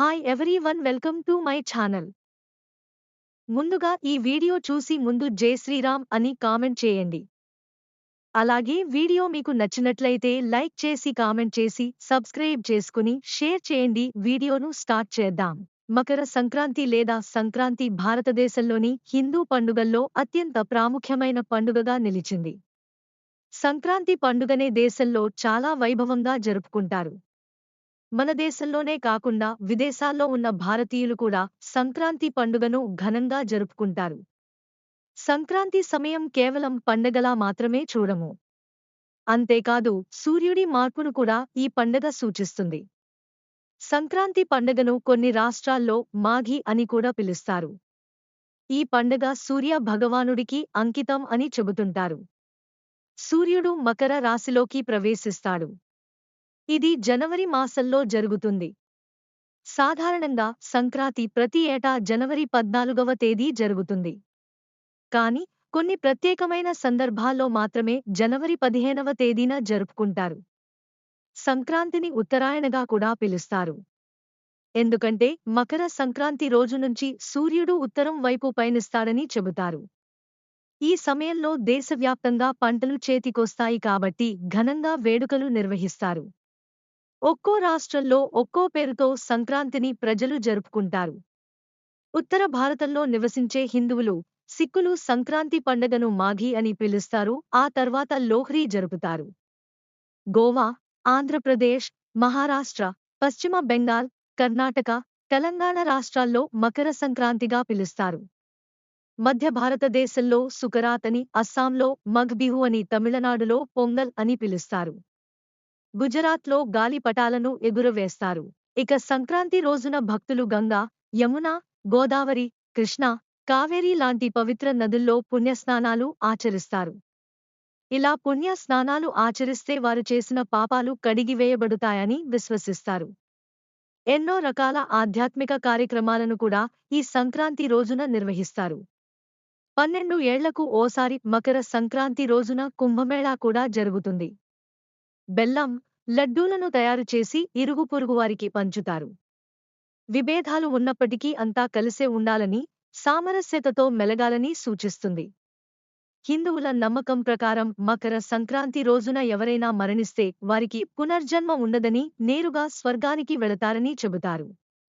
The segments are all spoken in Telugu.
Hi everyone welcome to my channel ముందుగా ఈ వీడియో చూసి ముందు జై శ్రీరామ్ అని కామెంట్ చేయండి. అలాగే వీడియో మీకు నచ్చినట్లయితే లైక్ చేసి కామెంట్ చేసి సబ్స్క్రైబ్ చేసుకుని షేర్ చేయండి. వీడియోను స్టార్ట్ చేద్దాం. మకర సంక్రాంతి లేదా సంక్రాంతి భారతదేశంలోని హిందూ పండుగల్లో అత్యంత ప్రాముఖ్యమైన పండుగగా నిలిచింది. సంక్రాంతి పండుగనే దేశంలో చాలా వైభవంగా జరుపుకుంటారు. మన దేశంలోనే కాకుండా విదేశాల్లో ఉన్న భారతీయులు కూడా సంక్రాంతి పండుగను ఘనంగా జరుపుకుంటారు. సంక్రాంతి సమయం కేవలం పండగలా మాత్రమే చూడము. అంతేకాదు సూర్యుడి మార్పును కూడా ఈ పండగ సూచిస్తుంది. సంక్రాంతి పండగను కొన్ని రాష్ట్రాల్లో మాఘి అని కూడా పిలుస్తారు. ఈ పండగ సూర్య భగవానుడికి అంకితం అని చెబుతుంటారు. సూర్యుడు మకర రాశిలోకి ప్రవేశిస్తాడు. ఇది జనవరి మాసంలో జరుగుతుంది. సాధారణంగా సంక్రాంతి ప్రతి ఏటా జనవరి పద్నాలుగవ తేదీ జరుగుతుంది. కాని కొన్ని ప్రత్యేకమైన సందర్భాల్లో మాత్రమే జనవరి పదిహేనవ తేదీన జరుపుకుంటారు. సంక్రాంతిని ఉత్తరాయణగా కూడా పిలుస్తారు. ఎందుకంటే మకర సంక్రాంతి రోజు నుంచి సూర్యుడు ఉత్తరం వైపు పయనిస్తాడని చెబుతారు. ఈ సమయంలో దేశవ్యాప్తంగా పంటలు చేతికొస్తాయి కాబట్టి ఘనంగా వేడుకలు నిర్వహిస్తారు. ఒక్కో రాష్ట్రంలో ఒక్కో పేరుతో సంక్రాంతిని ప్రజలు జరుపుకుంటారు. ఉత్తర భారతంలో నివసించే హిందువులు సిక్కులు సంక్రాంతి పండగను మాఘీ అని పిలుస్తారు. ఆ తర్వాత లోహ్రీ జరుపుతారు. గోవా ఆంధ్రప్రదేశ్ మహారాష్ట్ర పశ్చిమ బెంగాల్ కర్ణాటక తెలంగాణ రాష్ట్రాల్లో మకర సంక్రాంతిగా పిలుస్తారు. మధ్య భారతదేశంలో సుకరాత్ అని అస్సాంలో మగ్బిహు అని తమిళనాడులో పొంగల్ అని పిలుస్తారు. గుజరాత్లో గాలిపటాలను ఎగురవేస్తారు. ఇక సంక్రాంతి రోజున భక్తులు గంగా యమున గోదావరి కృష్ణ కావేరీ లాంటి పవిత్ర నదుల్లో పుణ్యస్నానాలు ఆచరిస్తారు. ఇలా పుణ్య స్నానాలు ఆచరిస్తే వారు చేసిన పాపాలు కడిగివేయబడుతాయని విశ్వసిస్తారు. ఎన్నో రకాల ఆధ్యాత్మిక కార్యక్రమాలను కూడా ఈ సంక్రాంతి రోజున నిర్వహిస్తారు. పన్నెండు ఏళ్ళకు ఓసారి మకర సంక్రాంతి రోజున కుంభమేళా కూడా జరుగుతుంది. బెల్లం లడ్డూలను తయారు చేసి ఇరుగు పొరుగువారికి పంచుతారు. విభేదాలు ఉన్నప్పటికీ అంతా కలిసే ఉండాలని సామరస్యతతో మెలగాలని సూచిస్తుంది. హిందువుల నమ్మకం ప్రకారం మకర సంక్రాంతి రోజున ఎవరైనా మరణిస్తే వారికి పునర్జన్మ ఉండదని నేరుగా స్వర్గానికి వెళతారని చెబుతారు.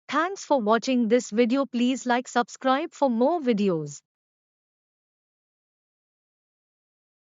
Thanks for watching this video please like subscribe for more videos